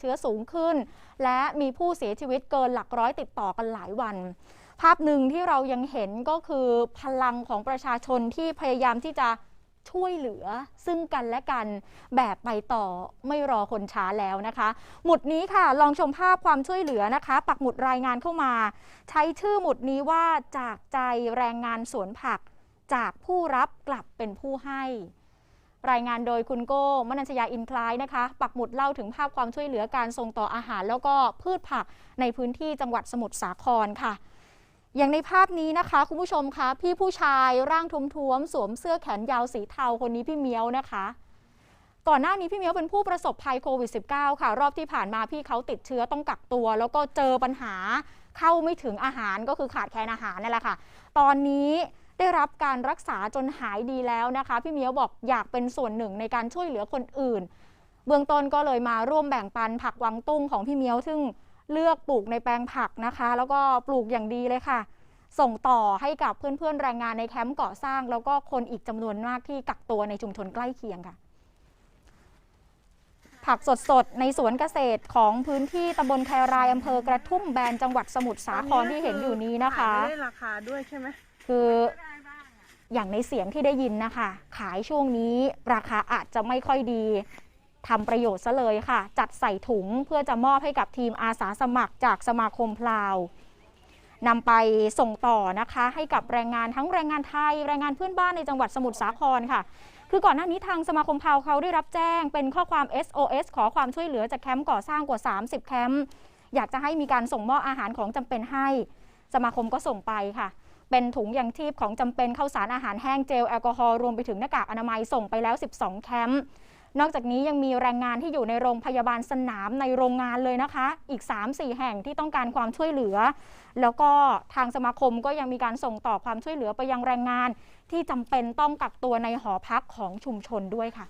เชื้อสูงขึ้น และมีผู้เสียชีวิตเกินหลักร้อยติดต่อกันหลายวัน ภาพหนึ่งที่เรายังเห็นก็คือพลังของประชาชนที่พยายามที่จะช่วยเหลือซึ่งกันและกันแบบไปต่อไม่รอคนช้าแล้วนะคะ หมุดนี้ค่ะ ลองชมภาพความช่วยเหลือนะคะ ปักหมุดรายงานเข้ามา ใช้ชื่อหมุดนี้ว่าจากใจแรงงานสวนผัก จากผู้รับกลับเป็นผู้ให้ รายงานโดยคุณโก้มนัญชยาอินคล้ายนะคะ ปักหมุดเล่าถึงภาพความช่วยเหลือการส่งต่ออาหาร แล้วก็พืชผักในพื้นที่จังหวัดสมุทรสาครค่ะ อย่างในภาพนี้นะคะ คุณผู้ชมคะพี่ผู้ชายร่างทุ้มๆ สวมเสื้อแขนยาวสีเทาคนนี้พี่เมียวนะคะ ก่อนหน้านี้พี่เมียวเป็นผู้ประสบภัยโควิด -19 ค่ะ รอบที่ผ่านมาพี่เขาติดเชื้อต้องกักตัว แล้วก็เจอปัญหาเข้าไม่ถึงอาหารก็คือขาดแคลนอาหารนั่นแหละค่ะ ตอนนี้ ได้รับการรักษาจนหายดีแล้วนะคะ พี่เมียวบอกอยากเป็นส่วนหนึ่งในการช่วยเหลือคนอื่น เบื้องต้นก็เลยมาร่วมแบ่งปันผักวังตุ้งของพี่เมียวซึ่งเลือกปลูกในแปลงผักนะคะ แล้วก็ปลูกอย่างดีเลยค่ะ ส่งต่อให้กับเพื่อนๆแรงงานในแคมป์ก่อสร้าง แล้วก็คนอีกจำนวนมากที่กักตัวในชุมชนใกล้เคียงค่ะ ผักสดๆ ในสวนเกษตรของพื้นที่ตำบลแครายอำเภอกระทุ่มแบนจังหวัดสมุทรสาครที่เห็นอยู่นี้นะคะขายไม่ได้ราคาด้วยใช่ไหมคือ อย่างในเสียงที่ได้ยินนะคะ ขายช่วงนี้ราคาอาจจะไม่ค่อยดีทำประโยชน์ซะเลยค่ะ จัดใส่ถุงเพื่อจะมอบให้กับทีมอาสาสมัครจากสมาคมพลาวนำไปส่งต่อนะคะ ให้กับแรงงานทั้งแรงงานไทย แรงงานเพื่อนบ้านในจังหวัดสมุทรสาครค่ะ คือก่อนหน้านี้ทางสมาคมพลาวเขาได้รับแจ้ง เป็นข้อความ SOS ขอความช่วยเหลือจากแคมป์ก่อสร้างกว่า 30 แคมป์อยากจะให้มีการส่งมอบอาหารของจำเป็นให้ สมาคมก็ส่งไปค่ะ เป็นถุงยังชีพของจำเป็นข้าวสารอาหารแห้งเจลแอลกอฮอล์รวมไปถึงหน้ากากอนามัยส่งไปแล้ว 12 แคมป์นอกจากนี้ยังมีแรงงานที่อยู่ในโรงพยาบาลสนามในโรงงานเลยนะคะ อีก 3-4 แห่งที่ต้องการความช่วยเหลือ แล้วก็ทางสมาคมก็ยังมีการส่งต่อความช่วยเหลือไปยังแรงงาน ที่จำเป็นต้องกักตัวในหอพักของชุมชนด้วยค่ะ